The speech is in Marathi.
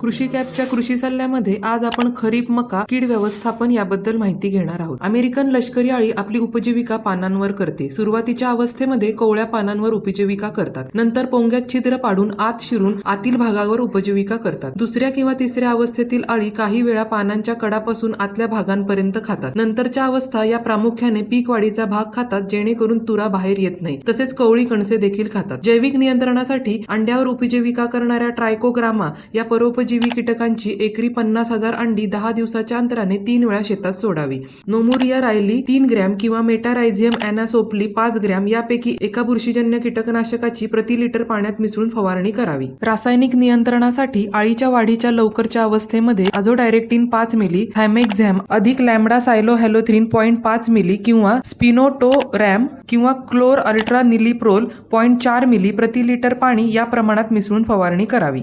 कृषी कॅपच्या कृषी सल्ल्यामध्ये आज आपण खरीप मका कीड व्यवस्थापन याबद्दल माहिती घेणार आहोत. अमेरिकन लष्करी आळी आपली उपजीविका पानांवर करते. सुरुवातीच्या अवस्थेमध्ये कोवळ्या पानांवर उपजीविका करतात. नंतर पोंग्यात छिद्र पाडून आत शिरून आतील भागावर उपजीविका करतात. दुसऱ्या किंवा तिसऱ्या अवस्थेतील आळी काही वेळा पानांच्या कडापासून आतल्या भागांपर्यंत खातात. नंतरच्या अवस्था या प्रामुख्याने पीक वाढीचा भाग खातात जेणेकरून तुरा बाहेर येत नाही. तसेच कवळी कणसे देखील खातात. जैविक नियंत्रणासाठी अंड्यावर उपजीविका करणाऱ्या ट्रायकोग्रामा या परोपजी परोपजीवी कीटकांची एकरी पन्नास हजार अंडी दहा दिवसाच्या अंतराने तीन वेळा शेतात सोडावी. नोमुरिया रायली तीन ग्रॅम किंवा मेटारायझियम अॅनासोपली पाच ग्रॅम यापैकी एका बुरशीजन्य कीटकनाशकाची प्रति लिटर पाण्यात मिसळून फवारणी करावी. रासायनिक नियंत्रणासाठी आळीच्या वाढीच्या लवकरच्या अवस्थेमध्ये अझोडायरेक्टिन पाच मिली हॅमेक्झॅम अधिक लॅमडा सायलो हॅलोथ्रिन पॉईंट पाच मिली किंवा स्पिनोटो रॅम किंवा क्लोर अल्ट्रा निलिप्रोल पॉईंट चार मिली प्रति लिटर पाणी या प्रमाणात मिसळून फवारणी करावी.